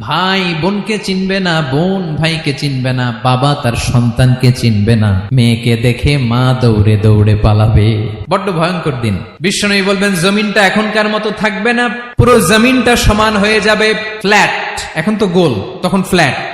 ভাই বোনকে চিনবে না, বোন ভাইকে চিনবে না, বাবা তার সন্তানকে চিনবে না। মেয়েকে দেখে মা দৌড়ে দৌড়ে পালাবে। বড্ড ভয়ঙ্কর দিন। বিশ্বনবী বলবেন, জমিনটা এখনকার মতো থাকবে না, পুরো জমিনটা সমান হয়ে যাবে ফ্ল্যাট। এখন তো গোল, তখন ফ্ল্যাট।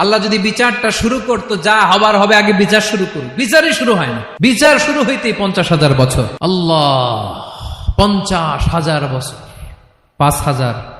আল্লাহ যদি বিচারটা শুরু করতো, যা হবার হবে আগে বিচার শুরু করুন বিচারই শুরু হয় না। বিচার শুরু হইতেই পঞ্চাশ হাজার বছর। আল্লাহ, পঞ্চাশ হাজার বছর। পাঁচ হাজার